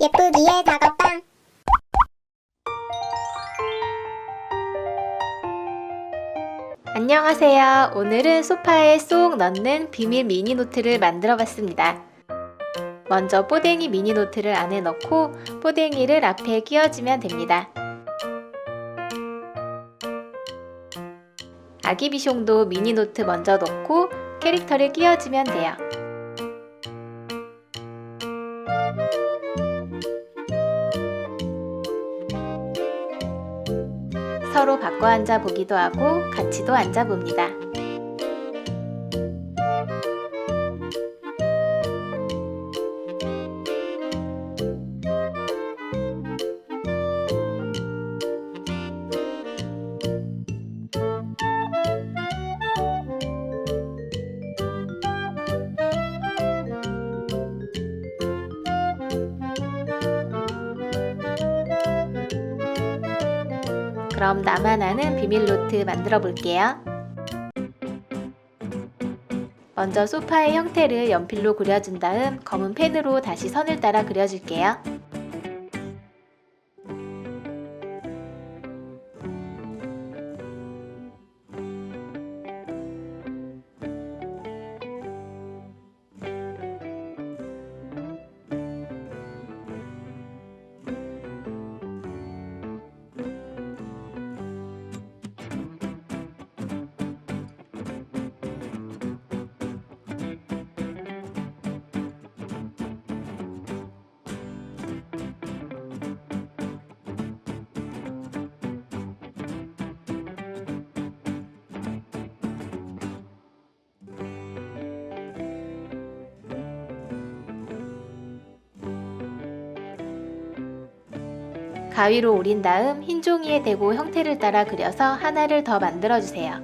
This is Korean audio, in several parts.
예쁘기의 작업방 안녕하세요. 오늘은 소파에 쏙 넣는 비밀 미니 노트를 만들어 봤습니다. 먼저 뽀댕이 미니 노트를 안에 넣고 뽀댕이를 앞에 끼워주면 됩니다. 아기 비숑도 미니 노트 먼저 넣고 캐릭터를 끼워주면 돼요. 서로 바꿔 앉아 보기도 하고 같이도 앉아 봅니다. 그럼 나만 아는 비밀 노트 만들어 볼게요. 먼저 소파의 형태를 연필로 그려준 다음 검은 펜으로 다시 선을 따라 그려줄게요. 가위로 오린 다음 흰 종이에 대고 형태를 따라 그려서 하나를 더 만들어 주세요.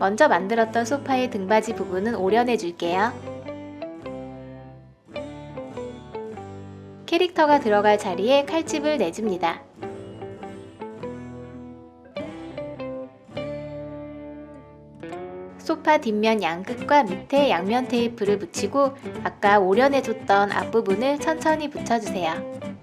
먼저 만들었던 소파의 등받이 부분은 오려내 줄게요. 캐릭터가 들어갈 자리에 칼집을 내줍니다. 소파 뒷면 양끝과 밑에 양면 테이프를 붙이고 아까 오려내줬던 앞부분을 천천히 붙여주세요.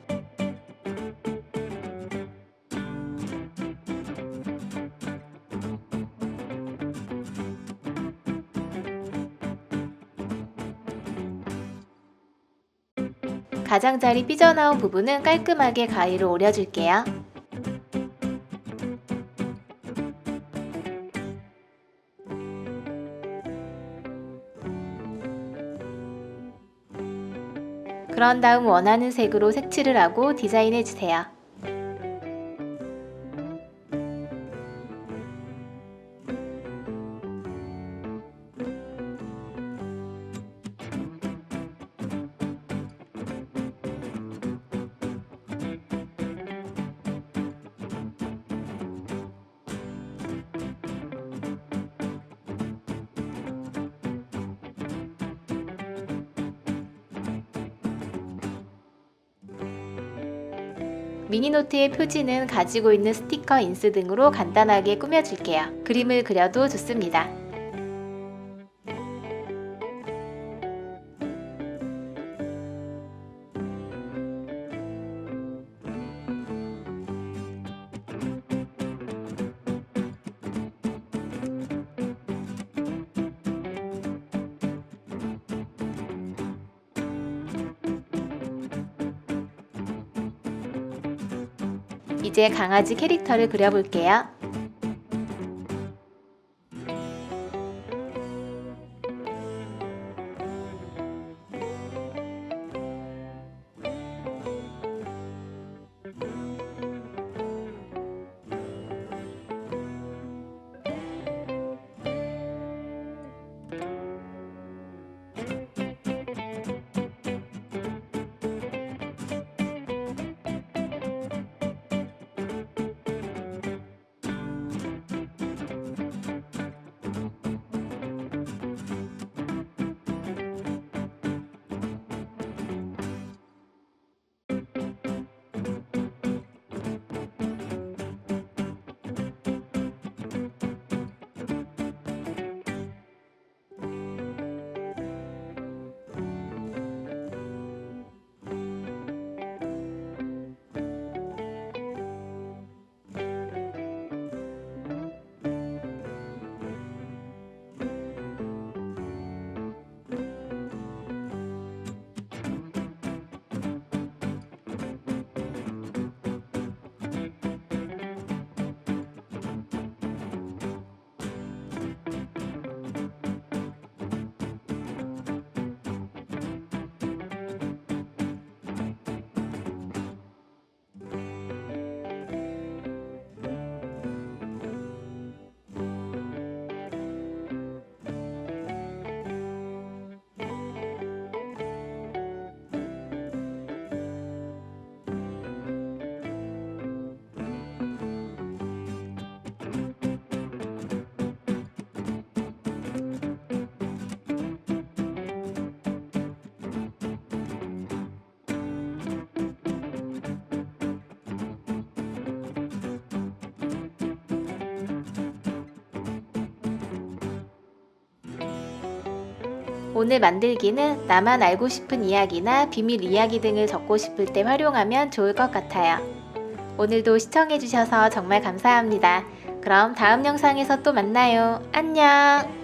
가장자리 삐져나온 부분은 깔끔하게 가위로 오려줄게요. 그런 다음 원하는 색으로 색칠을 하고 디자인해주세요. 미니노트의 표지는 가지고 있는 스티커 인스 등으로 간단하게 꾸며줄게요. 그림을 그려도 좋습니다. 이제 강아지 캐릭터를 그려볼게요. 오늘 만들기는 나만 알고 싶은 이야기나 비밀 이야기 등을 적고 싶을 때 활용하면 좋을 것 같아요. 오늘도 시청해주셔서 정말 감사합니다. 그럼 다음 영상에서 또 만나요. 안녕!